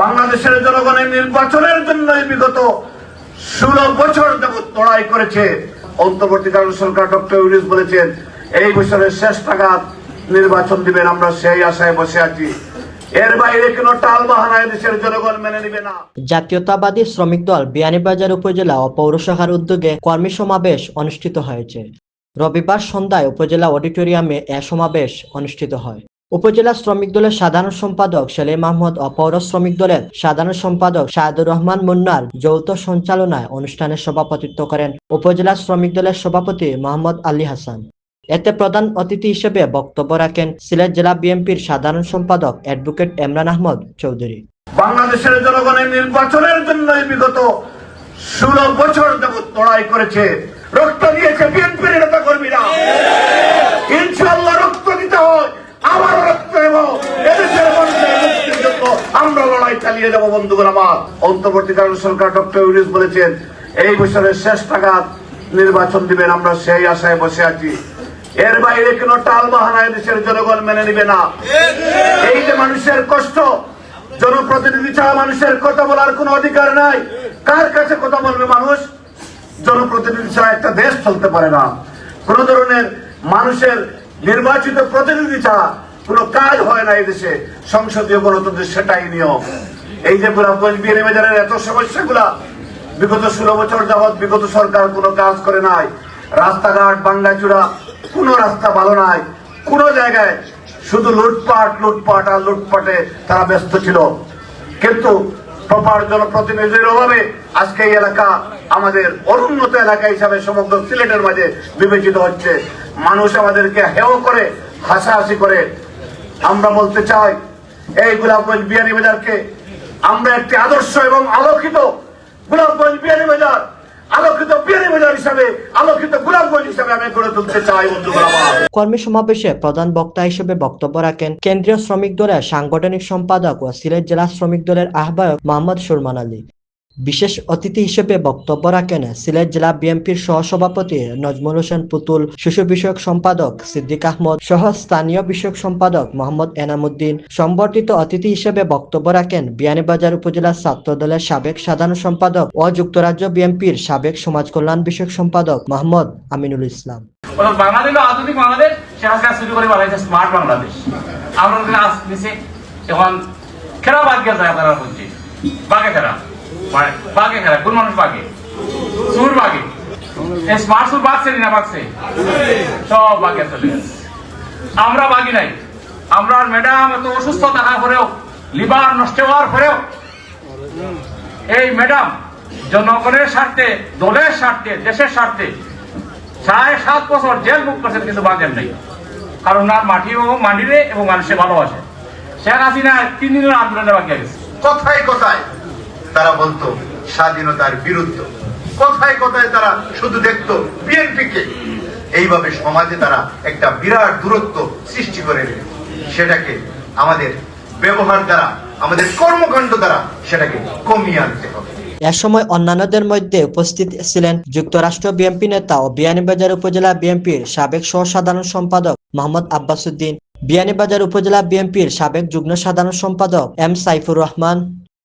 বাংলাদেশের জনগণের নির্বাচনের জন্য বিগত ষোলো বছর যাবৎ লড়াই করেছে। অন্তর্বর্তীকালীন সরকার ডক্টর ইউনিস বলেছেন, এই বছরের শেষ নাগাদ নির্বাচন দিবেন, আমরা সেই আশায় বসে আছি। জাতীয়তাবাদী শ্রমিক দল বিয়ানীবাজার উপজেলা ও উদ্যোগে কর্মী সমাবেশ অনুষ্ঠিত হয়েছে। রবিবার সন্ধ্যায় উপজেলা অডিটোরিয়ামে এ সমাবেশ অনুষ্ঠিত হয়। উপজেলা শ্রমিক দলের সাধারণ সম্পাদক সেলিম আহমদ ও পৌর শ্রমিক দলের সাধারণ সম্পাদক শাহাদুর রহমান মুন্নার যৌথ সঞ্চালনায় অনুষ্ঠানে সভাপতিত্ব করেন উপজেলা শ্রমিক দলের সভাপতি মোহাম্মদ আলী হাসান। এতে প্রধান অতিথি হিসেবে বক্তব্য রাখেন সিলেট জেলা বিএনপির সাধারণ সম্পাদক অ্যাডভোকেট এমরান আহমদ চৌধুরী। বাংলাদেশের জনগণের নির্বাচনের জন্য বিগত ষোলো বছর যাবৎ লড়াই করেছে, রক্ত দিয়েছে বিএনপির নেতা কর্মীরা ইনশাল্লাহ রক্ত দিতে হয় আমার রক্ত এবং এদেশের মানুষের মুক্তির জন্য আমরা লড়াই চালিয়ে যাব বন্ধুগণ আমার। অন্তর্বর্তীকালীন সরকার ডক্টর ইউনিস বলেছেন, এই বছরের শেষ নাগাদ নির্বাচন দিবেন, আমরা সেই আশায় বসে আছি। এর বাইরে কোনো টাল বাহানায় দেশের জনগণ মেনে নিবে না। এই যে মানুষের কষ্ট, জনপ্রতিনিধি ছাড়া মানুষের কথা বলার কোনো অধিকার নাই। কার কাছে কথা বলবে মানুষ? জনপ্রতিনিধি ছাড়া একটা দেশ চলতে পারে না। কোন ধরনের মানুষের নির্বাচিত প্রতিনিধি ছাড়া কোনো কাজ হয় না এই দেশে। সংসদীয় গণতন্ত্রের সেটাই নিয়ম। এই যে বিয়ানি বাজারের এত সমস্যাগুলা, বিগত ষোলো বছর যাবৎ বিগত সরকার কোনো কাজ করে নাই। রাস্তাঘাট বাঙ্গাচূড়া কোনো রাস্তা ভালো নাই। কোনো জায়গায় শুধু লুটপাট লুটপাট আর লুটপাটে তারা ব্যস্ত ছিল। কিন্তু প্রপার জনপ্রতিনিধির অভাবে আজকে এই এলাকা আমাদের অনুন্নত এলাকা হিসাবে সমগ্র সিলেটের মাঝে বিবেচিত হচ্ছে। মানুষ আমাদেরকে হেও করে, হাসাহাসি করে। আমরা বলতে চাই, এই গোলাপগঞ্জ বিয়ানি বাজারকে আমরা একটি আদর্শ এবং আলোকিত গোলাপগঞ্জ বিয়ানি বাজার, আলোকিত বাজার হিসাবে, আলোকিত হিসাবে আমি গড়ে তুলতে চাই কর্মী সমাবেশে প্রধান বক্তা হিসেবে বক্তব্য রাখেন কেন্দ্রীয় শ্রমিক দলের সাংগঠনিক সম্পাদক ও সিলেট জেলা শ্রমিক দলের আহ্বায়ক মোহাম্মদ সুরমান আলী। বিশেষ অতিথি হিসেবে বক্তব্য রাখেন সিলেট জেলা বিএনপির সহসভাপতি নজমুল হোসেন পুতুল, শিশু বিষয়ক সম্পাদক সিদ্দিক আহমদ, সহ স্থানীয় বিষয়ক সম্পাদক মোহাম্মদ এনামুদ্দিন। সম্বর্ধিত অতিথি হিসেবে বক্তব্য রাখেন বিয়ানীবাজার উপজেলা ছাত্র দলের সাবেক সাধারণ সম্পাদক ও যুক্তরাজ্য বিএনপির সাবেক সমাজ কল্যাণ বিষয়ক সম্পাদক মোহাম্মদ আমিনুল ইসলাম। আধুনিক বাংলাদেশ খেলা আপনারা বলছি। খেলা আমরা নাই। আমরা ম্যাডাম এত অসুস্থ থাকা পরেও, লিভার নষ্ট হওয়ার পরেও, এই ম্যাডাম জনগণের স্বার্থে, দলের স্বার্থে, দেশের স্বার্থে সাড়ে সাত বছর জেল মুখ করছেন কিন্তু বাগেন নাই। কারণ ওনার মাটি ও মাটিরে এবং মানুষে ভালোবাসে। শেখ হাসিনা তিন দিনের আন্দোলনে বাকি গেছে কথায় কথায়। তারা বলতো, স্বাধীনতার বিরুদ্ধ। কথায় কথায় তারা শুধু দেখতো বিএনপিকে। এইভাবে সমাজে তারা একটা বিরাট দূরত্ব সৃষ্টি করে সেটাকে আমাদের ব্যবহার দ্বারা, আমাদের কর্মকাণ্ড দ্বারা সেটাকে কমিয়ে আনতে হবে। এ সময় অন্যান্যদের মধ্যে উপস্থিত ছিলেন যুক্তরাষ্ট্র বিএনপি নেতা ও বিয়ানীবাজার উপজেলা বিএনপির সাবেক সহ সাধারণ সম্পাদক মোহাম্মদ আব্বাসুদ্দিন বিয়ানীবাজার উপজেলা বিএনপির সাবেক যুগ্ম সাধারণ সম্পাদক এম সাইফুর রহমান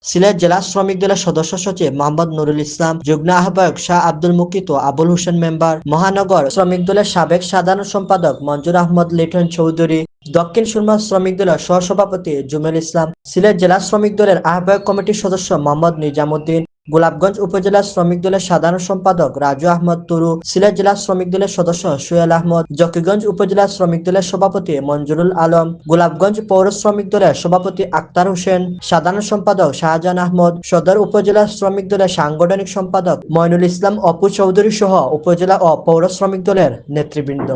সিলেট জেলা শ্রমিক দলের সদস্য সচিব মোহাম্মদ নুরুল ইসলাম, যুগ্ম আহ্বায়ক শাহ আব্দুল মুকিত আবুল হোসেন মেম্বার, মহানগর শ্রমিক দলের সাবেক সাধারণ সম্পাদক মঞ্জুর আহমদ লিটন চৌধুরী, দক্ষিণ সুরমা শ্রমিক দলের সহসভাপতি জুমেল ইসলাম, সিলেট জেলা শ্রমিক দলের আহ্বায়ক কমিটির সদস্য মোহাম্মদ নিজামুদ্দিন গোলাপগঞ্জ উপজেলা শ্রমিক দলের সাধারণ সম্পাদক রাজু আহমদ তুরু, সিলেট জেলা শ্রমিক দলের সদস্য সুয়েল আহমদ, জকিগঞ্জ উপজেলা শ্রমিক দলের সভাপতি মঞ্জুরুল আলম, গোলাপগঞ্জ পৌর শ্রমিক দলের সভাপতি আক্তার হোসেন, সাধারণ সম্পাদক শাহজাহান আহমদ, সদর উপজেলা শ্রমিক দলের সাংগঠনিক সম্পাদক ময়নুল ইসলাম অপু চৌধুরী সহ উপজেলা ও পৌর শ্রমিক দলের নেতৃবৃন্দ।